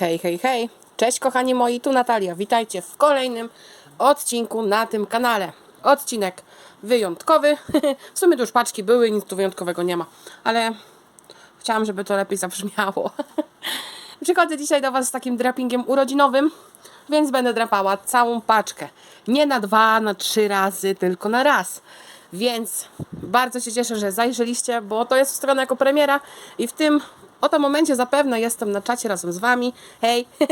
Hej, hej, hej. Cześć kochani moi, tu Natalia. Witajcie w kolejnym odcinku na tym kanale. Odcinek wyjątkowy. W sumie to już paczki były, nic tu wyjątkowego nie ma. Ale chciałam, żeby to lepiej zabrzmiało. Przychodzę dzisiaj do Was z takim drapingiem urodzinowym, więc będę drapała całą paczkę. Nie na dwa, na trzy razy, tylko na raz. Więc bardzo się cieszę, że zajrzeliście, bo to jest wstawione jako premiera i w tym oto momencie zapewne jestem na czacie razem z Wami. Hej!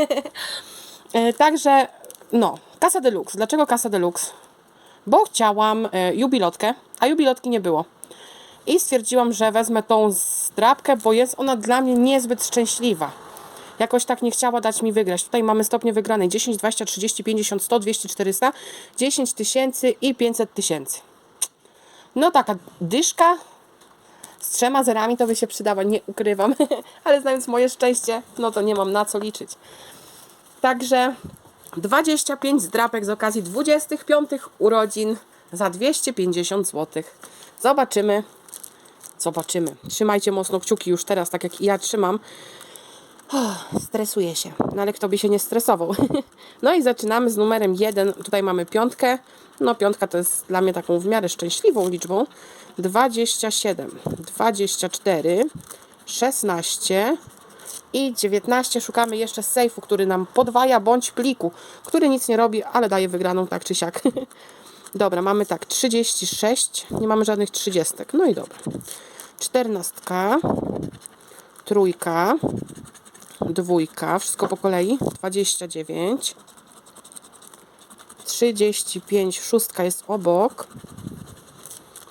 E, Także, no, Kasa Deluxe. Dlaczego Kasa Deluxe? Bo chciałam e, jubilotkę, a jubilotki nie było. I stwierdziłam, że wezmę tą zdrabkę, bo jest ona dla mnie niezbyt szczęśliwa. Jakoś tak nie chciała dać mi wygrać. Tutaj mamy stopnie wygranej 10, 20, 30, 50, 100, 200, 400, 10 tysięcy i 500 tysięcy. No taka dyszka z trzema zerami to by się przydała, nie ukrywam. Ale znając moje szczęście, no to nie mam na co liczyć. Także 25 zdrapek z okazji 25 urodzin za 250 zł. Zobaczymy. Zobaczymy. Trzymajcie mocno kciuki już teraz, tak jak i ja trzymam. Oh, stresuję się, no ale kto by się nie stresował. No i zaczynamy z numerem 1. Tutaj mamy piątkę. No piątka to jest dla mnie taką w miarę szczęśliwą liczbą. 27, 24, 16 i 19. Szukamy jeszcze sejfu, który nam podwaja bądź pliku, który nic nie robi, ale daje wygraną tak czy siak. Dobra, mamy tak 36, nie mamy żadnych 30. No i dobra. 14, trójka, dwójka, wszystko po kolei, 29, 35, szóstka jest obok,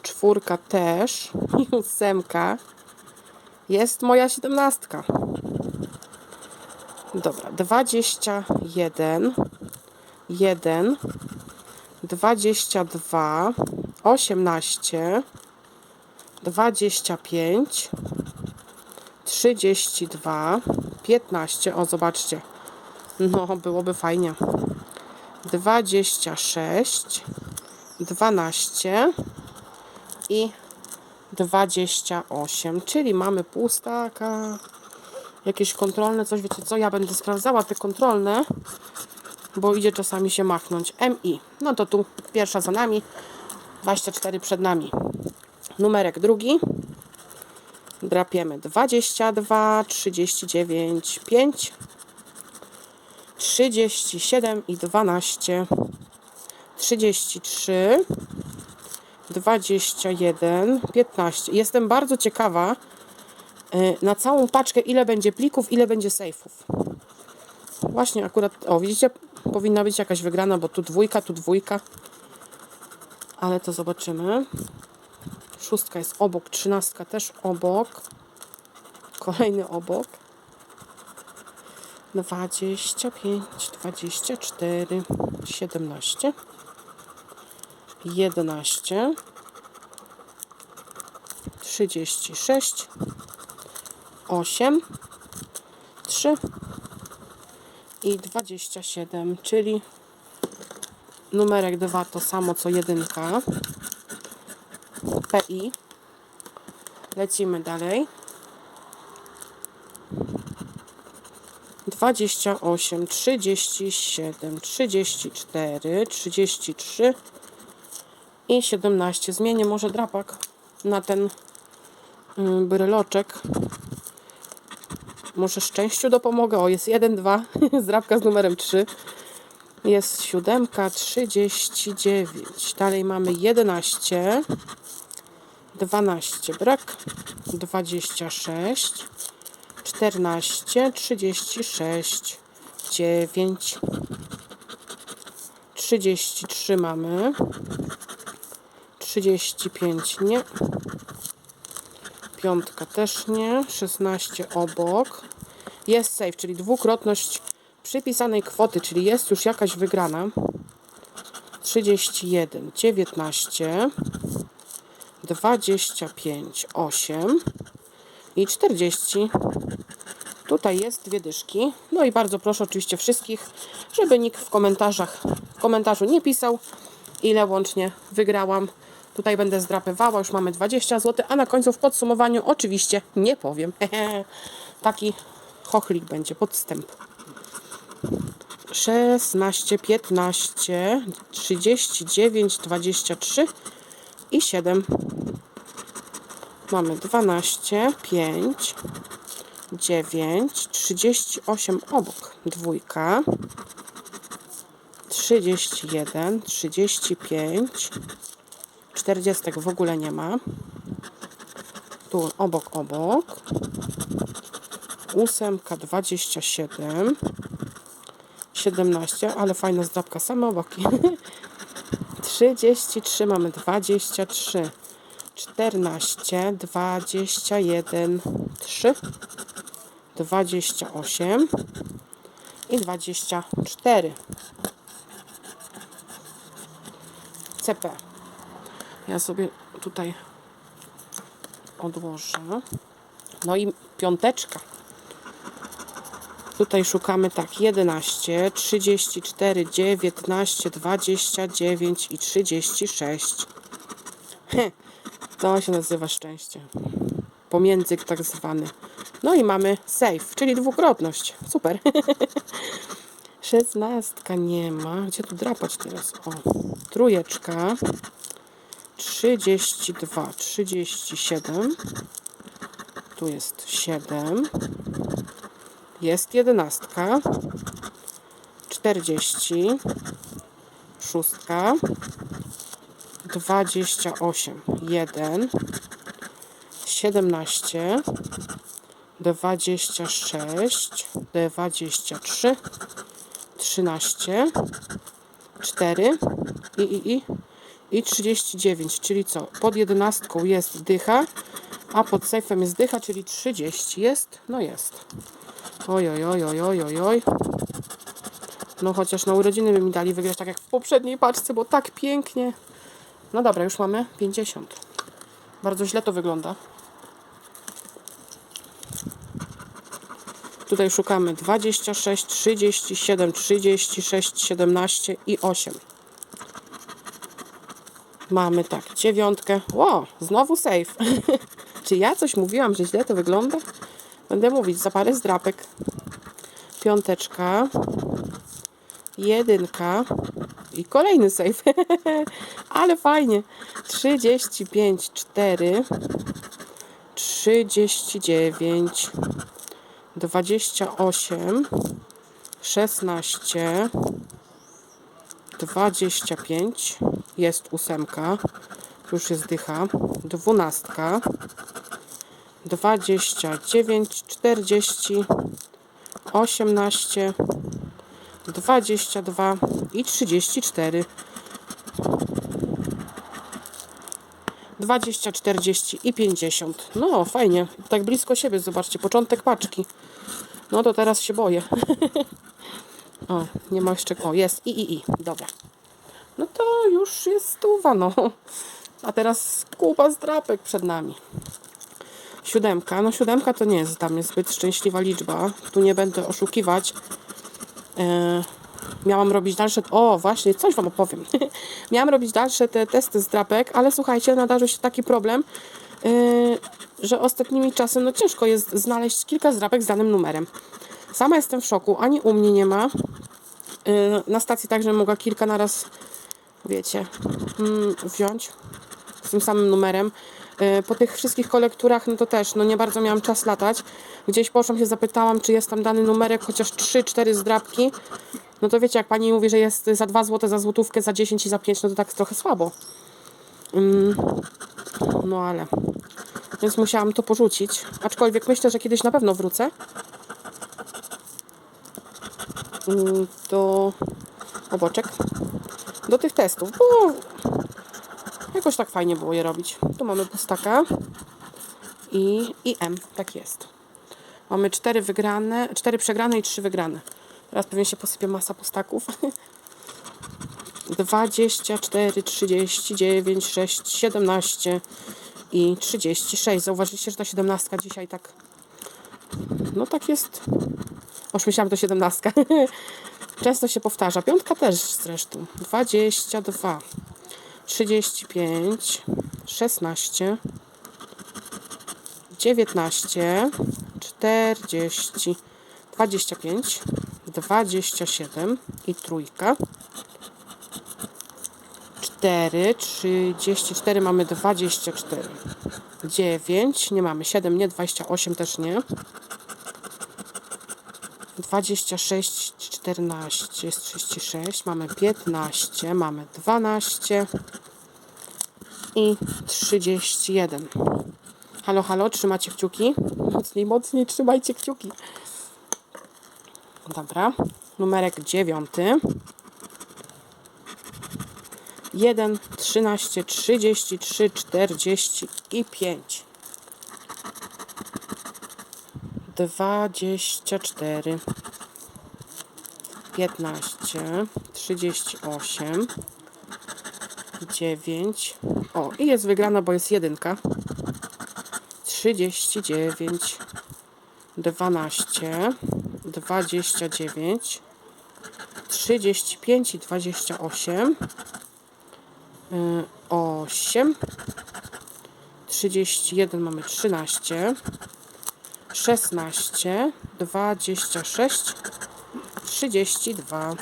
czwórka też, i ósemka, jest moja siedemnastka. Dobra, 21, 1, 22, 18, 25, 32, 15. O, zobaczcie. No, byłoby fajnie. 26, 12 i 28. Czyli mamy pustaka. Jakieś kontrolne, coś wiecie co? Ja będę sprawdzała te kontrolne, bo idzie czasami się machnąć. MI. No to tu pierwsza za nami, 24 przed nami. Numerek drugi drapiemy 22, 39, 5, 37 i 12, 33, 21, 15. Jestem bardzo ciekawa y, na całą paczkę, ile będzie plików, ile będzie sejfów. Właśnie akurat, o widzicie, powinna być jakaś wygrana, bo tu dwójka, tu dwójka. Ale to zobaczymy. Szóstka jest obok, trzynastka też obok. Kolejny obok. 25, 24, 17, 11, 36, 8, 3 i 27, czyli numerek 2 to samo co jedynka. PI. Lecimy dalej. 28, 37, 34, 33 i 17. Zmienię może drapak na ten mm, bryloczek. Może szczęściu dopomogę. O, jest 1, 2. Zdrabka z numerem 3. Jest siódemka, 39. Dalej mamy 11. 12 brak, 26, 14, 36, 9, 33 mamy, 35 nie, piątka też nie, 16 obok, jest safe, czyli dwukrotność przypisanej kwoty, czyli jest już jakaś wygrana, 31, 19, 25, 8 i 40. Tutaj jest dwie dyszki. No i bardzo proszę oczywiście wszystkich, żeby nikt w komentarzach w komentarzu nie pisał, ile łącznie wygrałam. Tutaj będę zdrapywała, już mamy 20 zł, a na końcu w podsumowaniu oczywiście nie powiem. Taki chochlik będzie, podstęp. 16, 15, 39, 23 i 7. Mamy 12, 5, 9, 38 obok. Dwójka. 31, 35, 40 w ogóle nie ma. Tu obok, obok. Ósemka 27, 17, ale fajna zdrabka, same oboki. 33 mamy 23, 14, 21, 3, 28 i 24. CP. Ja sobie tutaj odłożę. No i piąteczka. Tutaj szukamy tak 11, 34, 19, 29 i 36. Heh, To się nazywa szczęście. Pomiędzyk tak zwany. No i mamy save, czyli dwukrotność. Super. Szesnastka nie ma. Gdzie tu drapać teraz? O, trójeczka. 32, 37. Tu jest 7. Jest jedenastka. 40. Szóstka. 28. 1. 17. 26. 23. 13. 4. I, i, i. I 39, czyli co? Pod jedenastką jest dycha, a pod sejfem jest dycha, czyli 30 jest? No jest. Oj, oj, oj, oj, oj, oj, oj. No chociaż na urodziny by mi dali wygrać tak jak w poprzedniej paczce, bo tak pięknie. No dobra, już mamy 50. Bardzo źle to wygląda. Tutaj szukamy 26, 37, 36, 17 i 8. Mamy tak, dziewiątkę. Ło, znowu safe. Czy ja coś mówiłam, że źle to wygląda? Będę mówić za parę zdrapek. Piąteczka. Jedynka. I kolejny safe. Ale fajnie. 35, 4. 39. 28. 16. 25. Jest ósemka. Już jest dycha. Dwunastka. 29, 40, 18, 22 i 34. 20, 40 i 50. No, fajnie. Tak blisko siebie, zobaczcie. Początek paczki. No to teraz się boję. o, nie ma jeszcze... O, jest. I, i, i. Dobra. No to już jest stuwa, no. A teraz kupa zdrapek przed nami. Siódemka. No siódemka to nie jest dla mnie zbyt szczęśliwa liczba. Tu nie będę oszukiwać. E, miałam robić dalsze... O, właśnie, coś Wam opowiem. miałam robić dalsze te testy zdrapek, ale słuchajcie, nadarzył się taki problem, e, że ostatnimi czasy no ciężko jest znaleźć kilka zdrapek z danym numerem. Sama jestem w szoku. Ani u mnie nie ma. E, na stacji także mogła kilka naraz, wiecie, mm, wziąć z tym samym numerem. E, Po tych wszystkich kolekturach, no to też, no nie bardzo miałam czas latać. Gdzieś poszłam się, zapytałam, czy jest tam dany numerek, chociaż 3-4 zdrabki. No to wiecie, jak pani mówi, że jest za 2 zł, za złotówkę, za 10 i za 5, no to tak trochę słabo. Mm, no ale. Więc musiałam to porzucić. Aczkolwiek myślę, że kiedyś na pewno wrócę. Mm, Do oboczek. Do tych testów, bo Jakoś tak fajnie było je robić. Tu mamy pustaka i, i M, tak jest. Mamy cztery wygrane, cztery przegrane i trzy wygrane. Teraz pewnie się posypie masa pustaków. 24, 39, 6, 17 i 36. Zauważyliście, że ta 17 dzisiaj tak. No tak jest. Już myślałam, to 17. Często się powtarza. Piątka też zresztą. 22. 35, 16, 19, 40, 25, 27 i trójka. 4, 34 mamy 24. 9, nie mamy 7, nie 28 też nie. 26, 14 jest 36, mamy 15, mamy 12 i 31. Halo, halo, trzymacie kciuki? Mocniej, mocniej trzymajcie kciuki. Dobra, numerek dziewiąty. 1, 13, 33, 45. 24, 15, 38, 9. O, i jest wygrana, bo jest jedynka. 39, 12, 29, 35 i 28, y, 8, 31 mamy 13, 16, 26, 32,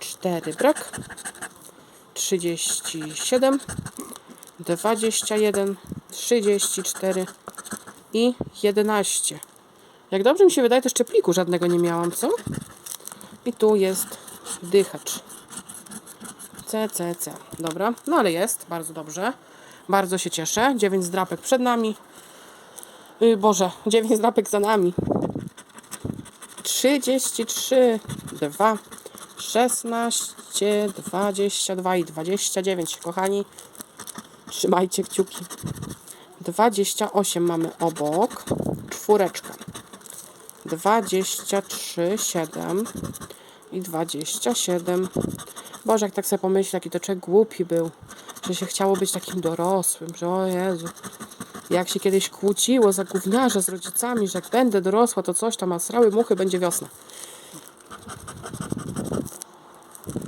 4 brak, 37, 21, 34 i 11. Jak dobrze mi się wydaje, to jeszcze pliku żadnego nie miałam, co? I tu jest dychacz. C, C, C. Dobra, no ale jest, bardzo dobrze. Bardzo się cieszę. 9 zdrapek przed nami. Yy, Boże, 9 zdrapek za nami. 33, 2, 16, 22 i 29. Kochani, trzymajcie kciuki. 28 mamy obok. Czwóreczka. 23, 7 i 27. Boże, jak tak sobie pomyślę, jaki to człowiek głupi był, że się chciało być takim dorosłym, że o Jezu, jak się kiedyś kłóciło za gówniarza z rodzicami, że jak będę dorosła, to coś tam, a srały muchy, będzie wiosna.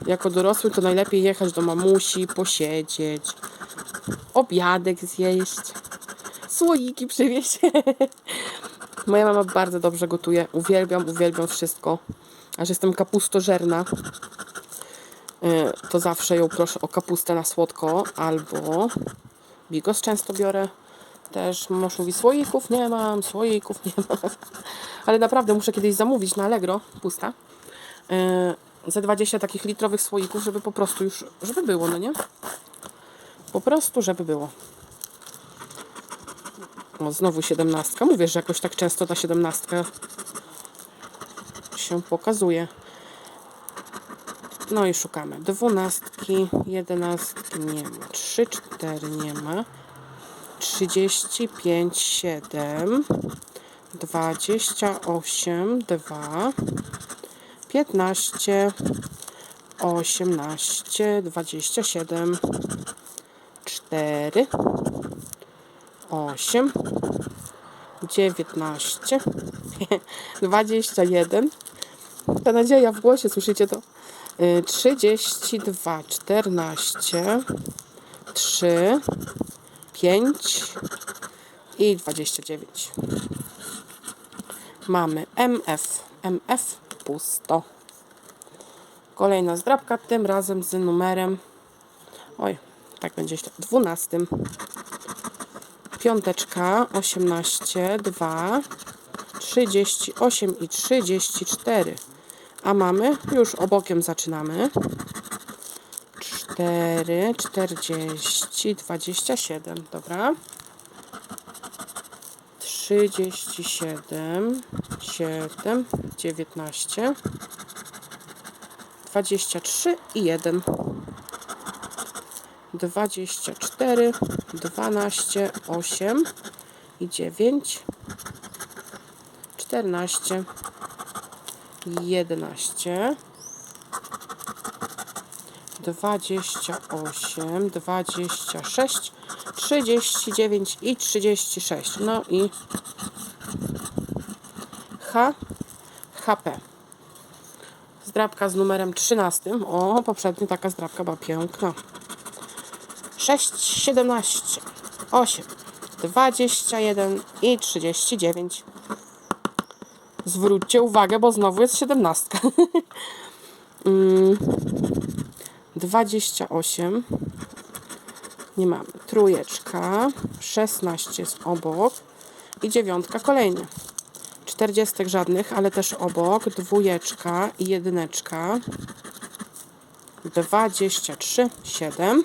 Jako dorosły to najlepiej jechać do mamusi, posiedzieć, obiadek zjeść, słoiki przywieźć. Moja mama bardzo dobrze gotuje. Uwielbiam, uwielbiam wszystko. Aż jestem kapustożerna. Y, To zawsze ją proszę o kapustę na słodko albo bigos często biorę. Też mąż mówi słoików nie mam, słoików nie mam. Ale naprawdę muszę kiedyś zamówić na Allegro, pusta. Ze 20 takich litrowych słoików, żeby po prostu już, żeby było, no nie? Po prostu, żeby było. O, znowu siedemnastka. Mówię, że jakoś tak często ta siedemnastka się pokazuje. No i szukamy. Dwunastki, jedenastki nie ma. Trzy, cztery nie ma. Trzydzieści pięć, siedem. Dwadzieścia osiem, dwa. Piętnaście. Osiemnaście, dwadzieścia siedem. Cztery. 8, 19, 21. Ta nadzieja w głosie, słyszycie to? Y, 32, 14, 3, 5 i 29. Mamy MF. MF pusto. Kolejna zdrabka, tym razem z numerem. Oj, tak będzie źle. 12 piąteczka, 18, 2, 38 i 34. A mamy, już obokiem zaczynamy. 4, 40, 27, dobra. 37, 7, 19, 23 i 1. 24, 12, 8 i 9, 14, 11, 28, 26, 39 i 36. No i H, HP. Zdrabka z numerem 13. O, poprzednia taka zdrabka była piękna. 6, 17, 8, 21 i 39. Zwróćcie uwagę, bo znowu jest 17. Mm, 28. Nie mamy. Trójeczka. 16 jest obok. I dziewiątka kolejnie. 40 żadnych, ale też obok. Dwójeczka i jedyneczka. 23, 7.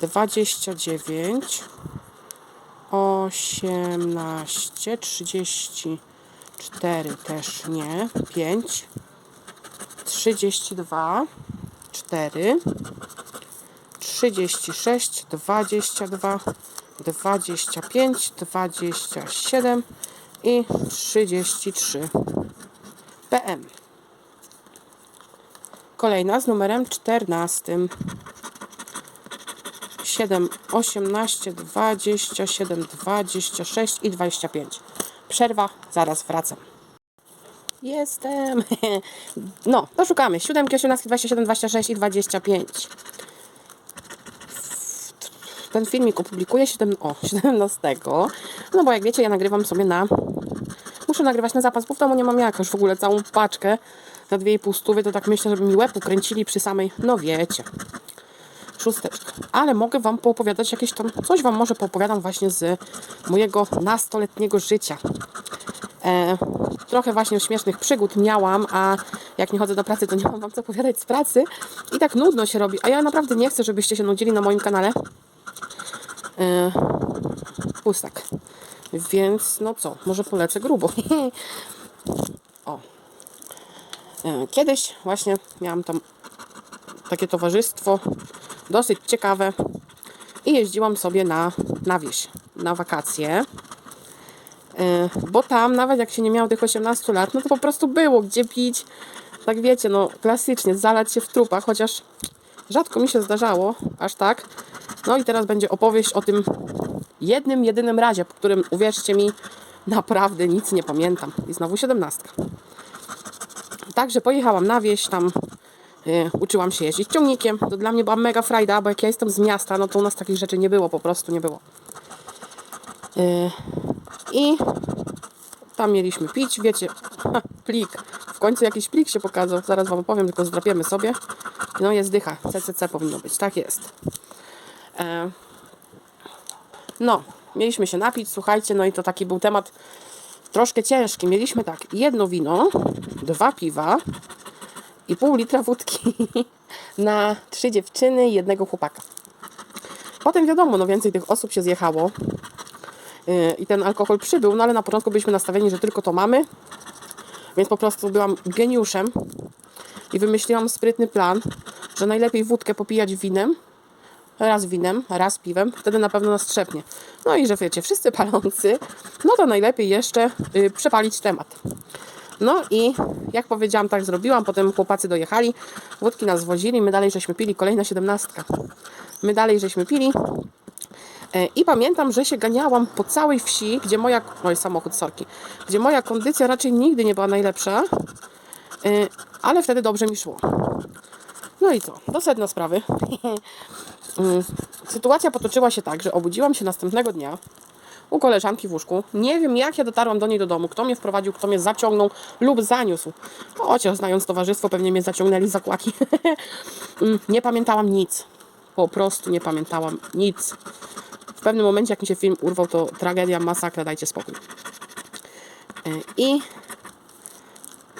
29. 18, 34 też nie, 5, 32, 4, 36, 22, 25, 27 i 33 PM. Kolejna z numerem 14. 7, 18, 27, 26 i 25. Przerwa, zaraz wracam. Jestem. No, to szukamy. 7, 18, 27, 26 i 25. Ten filmik opublikuję 7, o, 17. No bo jak wiecie, ja nagrywam sobie na... Muszę nagrywać na zapas, bo w domu nie mam jak w ogóle całą paczkę za 2,5 stówy, to tak myślę, żeby mi łeb ukręcili przy samej, no wiecie Ale mogę Wam poopowiadać jakieś tam, coś Wam może poopowiadam właśnie z mojego nastoletniego życia. E, trochę właśnie śmiesznych przygód miałam, a jak nie chodzę do pracy, to nie mam Wam co opowiadać z pracy. I tak nudno się robi, a ja naprawdę nie chcę, żebyście się nudzili na moim kanale. E, pustak. Więc no co, może polecę grubo. o. E, kiedyś właśnie miałam tam takie towarzystwo dosyć ciekawe i jeździłam sobie na, na wieś, na wakacje. Yy, bo tam, nawet jak się nie miało tych 18 lat, no to po prostu było gdzie pić. Tak wiecie, no klasycznie, zalać się w trupach, chociaż rzadko mi się zdarzało, aż tak. No i teraz będzie opowieść o tym jednym, jedynym razie, po którym uwierzcie mi, naprawdę nic nie pamiętam. I znowu 17. Także pojechałam na wieś, tam uczyłam się jeździć ciągnikiem. To dla mnie była mega frajda, bo jak ja jestem z miasta, no to u nas takich rzeczy nie było, po prostu nie było. Y, I tam mieliśmy pić, wiecie, plik. W końcu jakiś plik się pokazał, zaraz Wam opowiem, tylko zdrapiemy sobie. No jest dycha, CCC powinno być, tak jest. E, no, mieliśmy się napić, słuchajcie, no i to taki był temat troszkę ciężki. Mieliśmy tak, jedno wino, dwa piwa i pół litra wódki na trzy dziewczyny i jednego chłopaka. Potem wiadomo, no więcej tych osób się zjechało yy, i ten alkohol przybył, no ale na początku byliśmy nastawieni, że tylko to mamy, więc po prostu byłam geniuszem i wymyśliłam sprytny plan, że najlepiej wódkę popijać winem, raz winem, raz piwem, wtedy na pewno nas trzepnie. No i że wiecie, wszyscy palący, no to najlepiej jeszcze y, przepalić temat. No i jak powiedziałam, tak zrobiłam, potem chłopacy dojechali, wódki nas wozili, my dalej żeśmy pili, kolejna siedemnastka. My dalej żeśmy pili e, i pamiętam, że się ganiałam po całej wsi, gdzie moja, oj samochód, sorki, gdzie moja kondycja raczej nigdy nie była najlepsza, e, ale wtedy dobrze mi szło. No i co? Do sedna sprawy. Mm, Sytuacja potoczyła się tak, że obudziłam się następnego dnia u koleżanki w łóżku. Nie wiem, jak ja dotarłam do niej do domu, kto mnie wprowadził, kto mnie zaciągnął lub zaniósł. Chociaż znając towarzystwo, pewnie mnie zaciągnęli za kłaki. Mm, nie pamiętałam nic. Po prostu nie pamiętałam nic. W pewnym momencie, jak mi się film urwał, to tragedia, masakra, dajcie spokój. E, I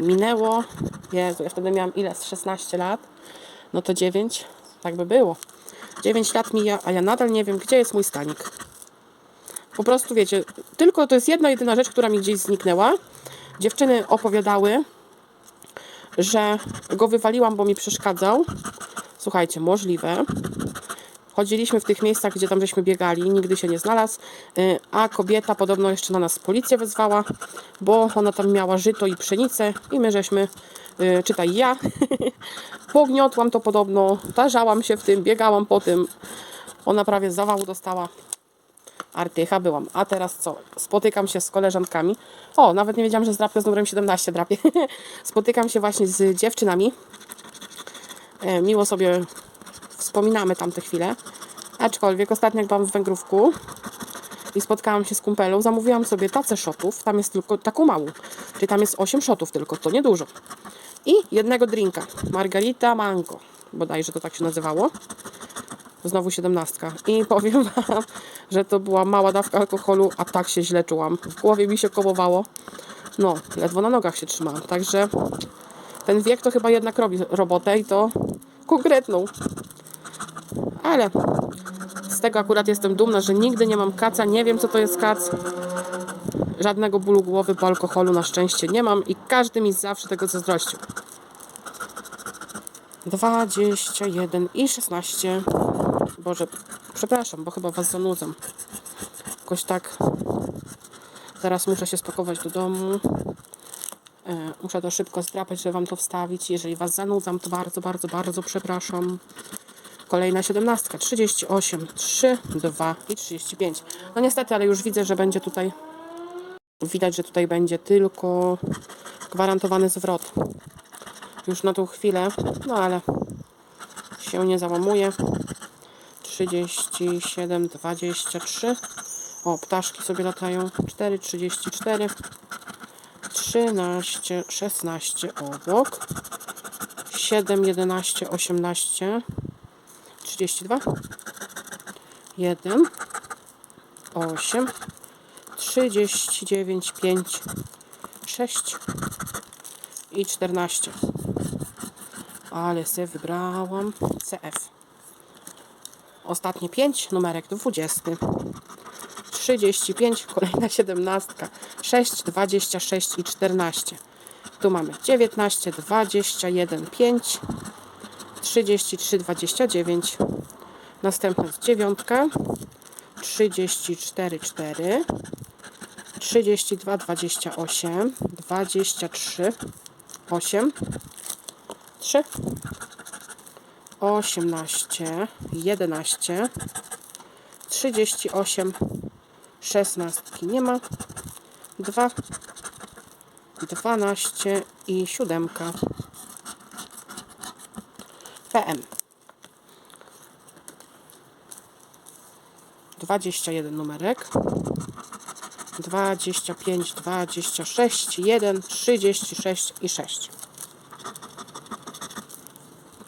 minęło, Jezu, ja wtedy miałam ile? Z 16 lat? No to 9, tak by było. 9 lat mija, a ja nadal nie wiem, gdzie jest mój stanik. Po prostu wiecie, tylko to jest jedna jedyna rzecz, która mi gdzieś zniknęła. Dziewczyny opowiadały, że go wywaliłam, bo mi przeszkadzał. Słuchajcie, możliwe. Chodziliśmy w tych miejscach, gdzie tam żeśmy biegali, nigdy się nie znalazł, y, a kobieta podobno jeszcze na nas policję wezwała, bo ona tam miała żyto i pszenicę i my żeśmy, y, czytaj ja, pogniotłam to podobno, tarzałam się w tym, biegałam po tym, ona prawie zawału dostała. Artycha byłam. A teraz co? Spotykam się z koleżankami. O, nawet nie wiedziałam, że zdrapkę z numerem 17 drapie. Spotykam się właśnie z dziewczynami. E, miło sobie wspominamy tamte chwile. Aczkolwiek ostatnio jak byłam w Węgrówku, i spotkałam się z kumpelą, zamówiłam sobie tacę shotów, tam jest tylko taką małą, czyli tam jest 8 shotów tylko, to niedużo. I jednego drinka, margarita mango, bodajże to tak się nazywało. Znowu siedemnastka. I powiem wam, że to była mała dawka alkoholu, a tak się źle czułam. W głowie mi się kołowało. No, ledwo na nogach się trzymałam. Także ten wiek to chyba jednak robi robotę i to konkretną. Ale z tego akurat jestem dumna, że nigdy nie mam kaca, nie wiem co to jest kac. Żadnego bólu głowy po alkoholu na szczęście nie mam i każdy mi zawsze tego zazdrościł. 21 i 16. Boże, przepraszam, bo chyba Was zanudzam. Jakoś tak. Teraz muszę się spakować do domu. E, Muszę to szybko zdrapać, żeby Wam to wstawić. Jeżeli Was zanudzam, to bardzo, bardzo, bardzo przepraszam. Kolejna 17, 38, 3, 2 i 35. No niestety, ale już widzę, że będzie tutaj. Widać, że tutaj będzie tylko gwarantowany zwrot. Już na tą chwilę, no ale się nie załamuje. 37, 23. O, ptaszki sobie latają. 4, 34. 13, 16 obok. 7, 11, 18. 32. 1, 8, 39, 5, 6 i 14. Ale se wybrałam CF. Ostatnie 5, numerek 20. 35, kolejna 17, 6, 26 i 14. Tu mamy 19, 21, 5, 33, 29. Następna jest dziewiątka, 34, 4, 32, 28, 23, 8, 3, 18, 11, 38, 16 nie ma, 2, 12 i 7. PM. 21 numerek. 25, 26, 1, 36 i 6.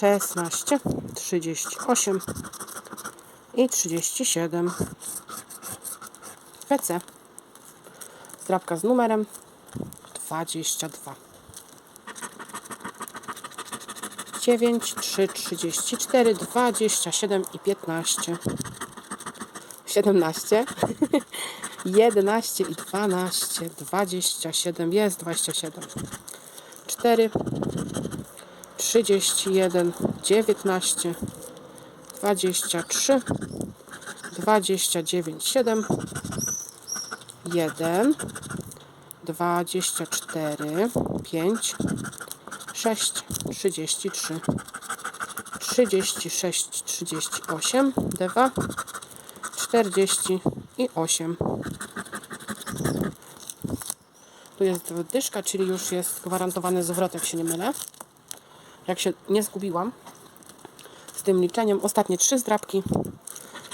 16, 38 i 37. PC. Zdrabka z numerem 22. 9, 3, 34, 27 i 15. 17. 11 i 12. 27. Jest 27. 4. 31. 19. 23. 29. 7. 1. 24. 5. 6, 33, 36, 38, 2, 40 i 8. Tu jest dyszka, czyli już jest gwarantowany zwrot, jak się nie mylę. Jak się nie zgubiłam z tym liczeniem. Ostatnie trzy zdrabki.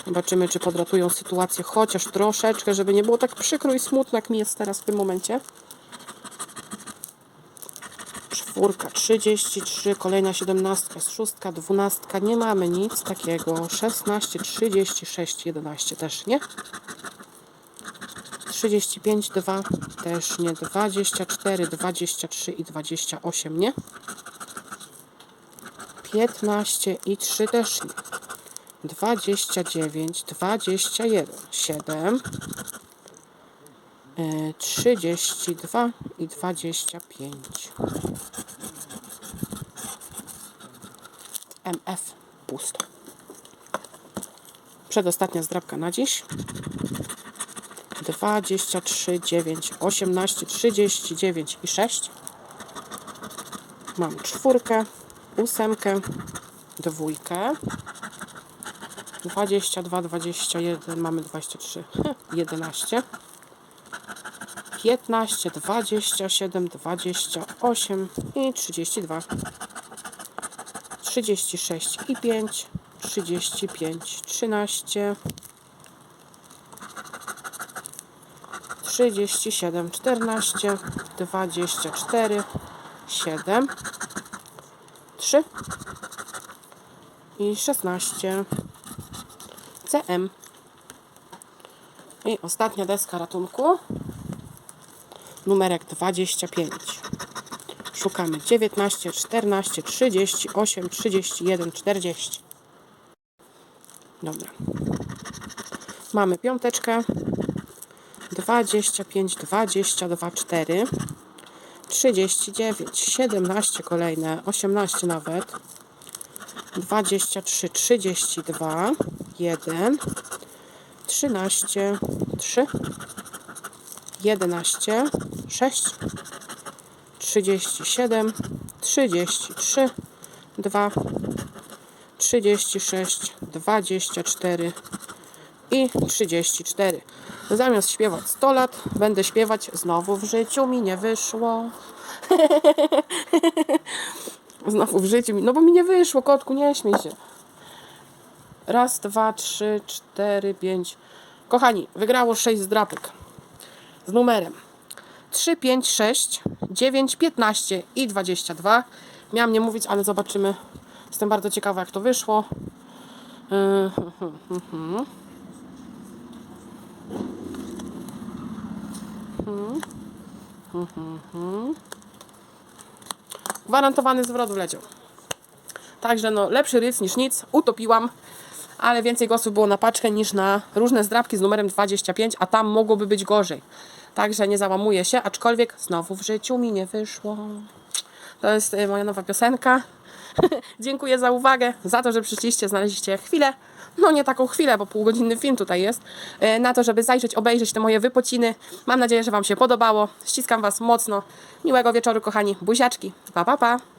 Zobaczymy, czy podratują sytuację chociaż troszeczkę, żeby nie było tak przykro i smutno, jak mi jest teraz w tym momencie. Czwórka, 33, kolejna 17, jest szóstka, 12, nie mamy nic takiego. 16, 36, 11 też nie. 35, 2 też nie. 24, 23 i 28 nie. 15 i 3 też nie. 29, 21, 7, y, 32 i 25. MF pusto. Przedostatnia zdrabka na dziś. 23, 9, 18, 39 i 6. Mam czwórkę, ósemkę, dwójkę. 22, 21, mamy 23, 11. 15, 27, 28 i 32. 36 i 5, 35, 13, 37, 14, 24, 7, 3 i 16. CM. I ostatnia deska ratunku. Numerek 25. Szukamy 19, 14, 38, 31, 40. Dobra. Mamy piąteczkę. 25, 22, 4. 39, 17 kolejne, 18 nawet. 23, 32, 1, 13, 3, 11, 6, 37, 33, 2, 36, 24 i 34. Zamiast śpiewać 100 lat, będę śpiewać znowu w życiu mi nie wyszło. Znowu w życiu mi, no bo mi nie wyszło, kotku, nie śmiej się. Raz, dwa, trzy, cztery, pięć. Kochani, wygrało sześć zdrapek z numerem 3, 5, 6, 9, 15 i 22. Miałam nie mówić, ale zobaczymy. Jestem bardzo ciekawa, jak to wyszło. Yy, hm, hm, hm, Mhm. Mhm. Gwarantowany zwrot wleciał. Także no, lepszy ryc niż nic. Utopiłam, ale więcej głosów było na paczkę niż na różne zdrabki z numerem 25, a tam mogłoby być gorzej. Także nie załamuję się, aczkolwiek znowu w życiu mi nie wyszło. To jest y, moja nowa piosenka. Dziękuję za uwagę, za to, że przyszliście, znaleźliście chwilę, no nie taką chwilę, bo półgodzinny film tutaj jest, y, na to, żeby zajrzeć, obejrzeć te moje wypociny. Mam nadzieję, że Wam się podobało. Ściskam Was mocno. Miłego wieczoru, kochani. Buziaczki. Pa, pa, pa.